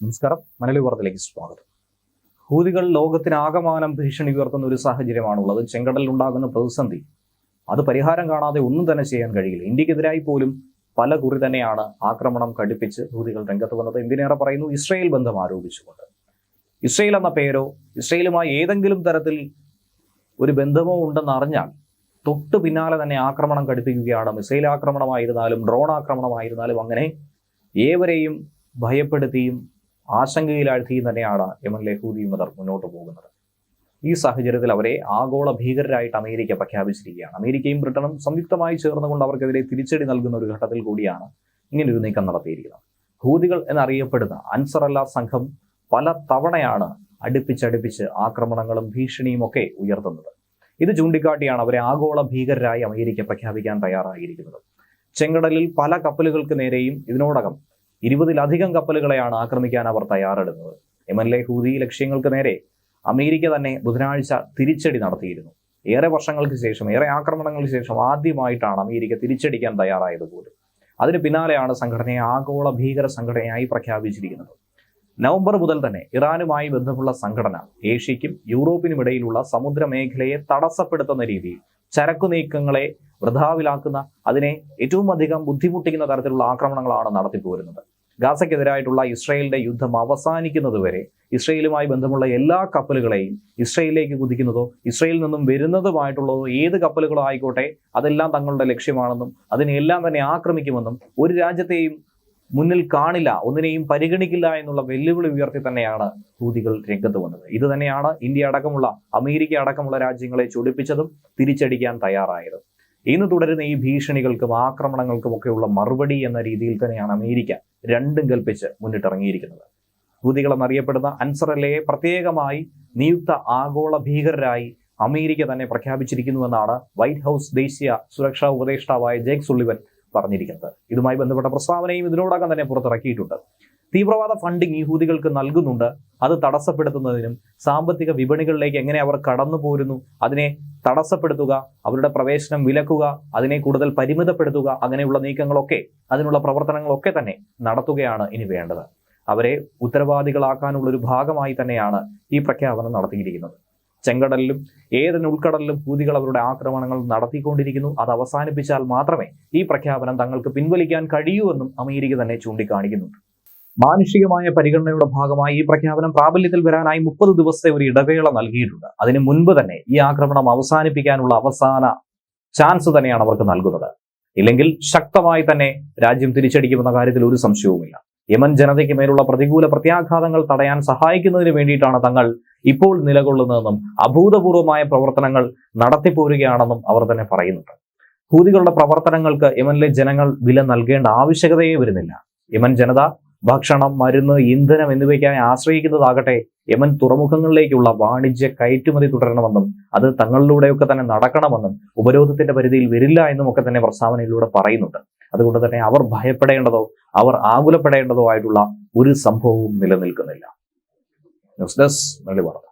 നമസ്കാരം. മനലി വാർത്തയിലേക്ക് സ്വാഗതം. ഹൂതികൾ ലോകത്തിനാകമാനം ഭീഷണി ഉയർത്തുന്ന ഒരു സാഹചര്യമാണുള്ളത്. ചെങ്കടലിൽ ഉണ്ടാകുന്ന പ്രതിസന്ധി അത് പരിഹാരം കാണാതെ ഒന്നും തന്നെ ചെയ്യാൻ കഴിയില്ല. ഇന്ത്യക്കെതിരായി പോലും പല കുറി തന്നെയാണ് ആക്രമണം കടുപ്പിച്ച് ഹൂതികൾ രംഗത്ത് വന്നത്. എന്തിനേറെ പറയുന്നു? ഇസ്രയേൽ ബന്ധം ആരോപിച്ചുകൊണ്ട്. ഇസ്രയേൽ എന്ന പേരോ ഇസ്രയേലുമായി ഏതെങ്കിലും തരത്തിൽ ഒരു ബന്ധമോ ഉണ്ടെന്ന് അറിഞ്ഞാൽ തൊട്ടു പിന്നാലെ തന്നെ ആക്രമണം കടുപ്പിക്കുകയാണ്. മിസൈൽ ആക്രമണമായിരുന്നാലും ഡ്രോൺ ആക്രമണമായിരുന്നാലും അങ്ങനെ ഏവരെയും ഭയപ്പെടുത്തിയും ആശങ്കയിലാഴ്ത്തിയും തന്നെയാണ് യമൻ ലഹൂദി മദർ മുന്നോട്ട് പോകുന്നത്. ഈ സാഹചര്യത്തിൽ അവരെ ആഗോള ഭീകരരായിട്ട് അമേരിക്ക പ്രഖ്യാപിച്ചിരിക്കുകയാണ്. അമേരിക്കയും ബ്രിട്ടനും സംയുക്തമായി ചേർന്നുകൊണ്ട് അവർക്കെതിരെ തിരിച്ചടി നൽകുന്ന ഒരു ഘട്ടത്തിൽ കൂടിയാണ് ഇങ്ങനൊരു നീക്കം നടത്തിയിരിക്കുന്നത്. ഹൂതികൾ എന്നറിയപ്പെടുന്ന അൻസർ അല്ല സംഘം പല തവണയാണ് അടുപ്പിച്ചടുപ്പിച്ച് ആക്രമണങ്ങളും ഭീഷണിയും ഒക്കെ ഉയർത്തുന്നത്. ഇത് ചൂണ്ടിക്കാട്ടിയാണ് അവരെ ആഗോള ഭീകരരായി അമേരിക്ക പ്രഖ്യാപിക്കാൻ തയ്യാറായിരിക്കുന്നത്. ചെങ്കടലിൽ പല കപ്പലുകൾക്ക് നേരെയും ഇതിനോടകം ഇരുപതിലധികം കപ്പലുകളെയാണ് ആക്രമിക്കാൻ അവർ തയ്യാറെടുക്കുന്നത് യമനിലെ ഹൂതി ലക്ഷ്യങ്ങൾക്ക് നേരെ അമേരിക്ക തന്നെ ബുധനാഴ്ച തിരിച്ചടി നടത്തിയിരുന്നു. ഏറെ വർഷങ്ങൾക്ക് ശേഷം ഏറെ ആക്രമണങ്ങൾക്ക് ശേഷം ആദ്യമായിട്ടാണ് അമേരിക്ക തിരിച്ചടിക്കാൻ തയ്യാറായത് പോലും അതിന് പിന്നാലെയാണ് സംഘടനയെ ആഗോള ഭീകര സംഘടനയായി പ്രഖ്യാപിച്ചിരിക്കുന്നത്. നവംബർ മുതൽ തന്നെ ഇറാനുമായി ബന്ധമുള്ള സംഘടന ഏഷ്യയ്ക്കും യൂറോപ്പിനും ഇടയിലുള്ള സമുദ്ര മേഖലയെ തടസ്സപ്പെടുത്തുന്ന രീതിയിൽ ചരക്കു നീക്കങ്ങളെ വൃഥാവിലാക്കുന്ന അതിനെ ഏറ്റവും അധികം ബുദ്ധിമുട്ടിക്കുന്ന തരത്തിലുള്ള ആക്രമണങ്ങളാണ് നടത്തിപ്പോരുന്നത്. ഗാസയ്ക്കെതിരായിട്ടുള്ള ഇസ്രയേലിന്റെ യുദ്ധം അവസാനിക്കുന്നതുവരെ ഇസ്രയേലുമായി ബന്ധമുള്ള എല്ലാ കപ്പലുകളെയും ഇസ്രയേലിലേക്ക് കുതിക്കുന്നതോ ഇസ്രയേലിൽ നിന്നും വരുന്നതുമായിട്ടുള്ളതോ ഏത് കപ്പലുകളോ ആയിക്കോട്ടെ അതെല്ലാം തങ്ങളുടെ ലക്ഷ്യമാണെന്നും അതിനെല്ലാം തന്നെ ആക്രമിക്കുമെന്നും ഒരു രാജ്യത്തെയും മുന്നിൽ കാണില്ല ഒന്നിനെയും പരിഗണിക്കില്ല എന്നുള്ള വെല്ലുവിളി ഉയർത്തി തന്നെയാണ് ഹൂതികൾ രംഗത്ത് വന്നത്. ഇത് തന്നെയാണ് ഇന്ത്യ അടക്കമുള്ള അമേരിക്ക അടക്കമുള്ള രാജ്യങ്ങളെ ചൊടിപ്പിച്ചതും തിരിച്ചടിക്കാൻ തയ്യാറായതും. ഇന്ന് തുടരുന്ന ഈ ഭീഷണികൾക്കും ആക്രമണങ്ങൾക്കും ഒക്കെയുള്ള മറുപടി എന്ന രീതിയിൽ തന്നെയാണ് അമേരിക്ക രണ്ടും കൽപ്പിച്ച് മുന്നിട്ടിറങ്ങിയിരിക്കുന്നത്. ഹൂതികൾ എന്നറിയപ്പെടുന്ന അൻസറല്ലയെ പ്രത്യേകമായി നിയുക്ത ആഗോള ഭീകരരായി അമേരിക്ക തന്നെ പ്രഖ്യാപിച്ചിരിക്കുന്നുവെന്നാണ് വൈറ്റ് ഹൗസ് ദേശീയ സുരക്ഷാ ഉപദേഷ്ടാവായ ജേക്ക് സുള്ളിവൻ പറഞ്ഞിരിക്കുന്നത്. ഇതുമായി ബന്ധപ്പെട്ട പ്രസ്താവനയും ഇതിനോടകം തന്നെ പുറത്തിറക്കിയിട്ടുണ്ട്. തീവ്രവാദ ഫണ്ടിങ് ഈ ഹൂതികൾക്ക് നൽകുന്നുണ്ട്. അത് തടസ്സപ്പെടുത്തുന്നതിനും സാമ്പത്തിക വിപണികളിലേക്ക് എങ്ങനെ അവർ കടന്നു പോരുന്നു അതിനെ തടസ്സപ്പെടുത്തുക അവരുടെ പ്രവേശനം വിലക്കുക അതിനെ കൂടുതൽ പരിമിതപ്പെടുത്തുക അങ്ങനെയുള്ള നീക്കങ്ങളൊക്കെ അതിനുള്ള പ്രവർത്തനങ്ങളൊക്കെ തന്നെ നടത്തുകയാണ് ഇനി വേണ്ടത്. അവരെ ഉത്തരവാദികളാക്കാനുള്ള ഒരു ഭാഗമായി തന്നെയാണ് ഈ പ്രഖ്യാപനം നടത്തിയിരിക്കുന്നത്. ചെങ്കടലിലും ഏതൻ ഉൾക്കടലിലും ഹൂതികൾ അവരുടെ ആക്രമണങ്ങൾ നടത്തിക്കൊണ്ടിരിക്കുന്നു. അത് അവസാനിപ്പിച്ചാൽ മാത്രമേ ഈ പ്രഖ്യാപനം തങ്ങൾക്ക് പിൻവലിക്കാൻ കഴിയൂ എന്നും അമേരിക്ക തന്നെ ചൂണ്ടിക്കാണിക്കുന്നുണ്ട്. മാനുഷികമായ പരിഗണനയുടെ ഭാഗമായി ഈ പ്രഖ്യാപനം പ്രാബല്യത്തിൽ വരാനായി മുപ്പത് ദിവസത്തെ ഒരു ഇടവേള നൽകിയിട്ടുണ്ട്. അതിനു മുൻപ് തന്നെ ഈ ആക്രമണം അവസാനിപ്പിക്കാനുള്ള അവസാന ചാൻസ് തന്നെയാണ് അവർക്ക് നൽകുന്നത്. ഇല്ലെങ്കിൽ ശക്തമായി തന്നെ രാജ്യം തിരിച്ചടിക്കുമെന്ന കാര്യത്തിൽ ഒരു സംശയവുമില്ല. യമൻ ജനതയ്ക്ക് മേലുള്ള പ്രതികൂല പ്രത്യാഘാതങ്ങൾ തടയാൻ സഹായിക്കുന്നതിന് വേണ്ടിയിട്ടാണ് തങ്ങൾ ഇപ്പോൾ നിലകൊള്ളുന്നതെന്നും അഭൂതപൂർവമായ പ്രവർത്തനങ്ങൾ നടത്തിപ്പോരുകയാണെന്നും അവർ തന്നെ പറയുന്നുണ്ട്. ഹൂതികളുടെ പ്രവർത്തനങ്ങൾക്ക് യമനിലെ ജനങ്ങൾ വില നൽകേണ്ട ആവശ്യകതയെ വരുന്നില്ല. യമൻ ജനത ഭക്ഷണം മരുന്ന് ഇന്ധനം എന്നിവയ്ക്കായി ആശ്രയിക്കുന്നതാകട്ടെ യമൻ തുറമുഖങ്ങളിലേക്കുള്ള വാണിജ്യ കയറ്റുമതി തുടരണമെന്നും അത് തങ്ങളിലൂടെയൊക്കെ തന്നെ നടക്കണമെന്നും ഉപരോധത്തിന്റെ പരിധിയിൽ വരില്ല എന്നും ഒക്കെ തന്നെ പ്രസ്താവനയിലൂടെ പറയുന്നുണ്ട്. അതുകൊണ്ട് തന്നെ അവർ ഭയപ്പെടേണ്ടതോ അവർ ആകുലപ്പെടേണ്ടതോ ആയിട്ടുള്ള ഒരു സംഭവവും നിലനിൽക്കുന്നില്ല. ന്യൂസ് ഡെസ്ക് വാർത്ത.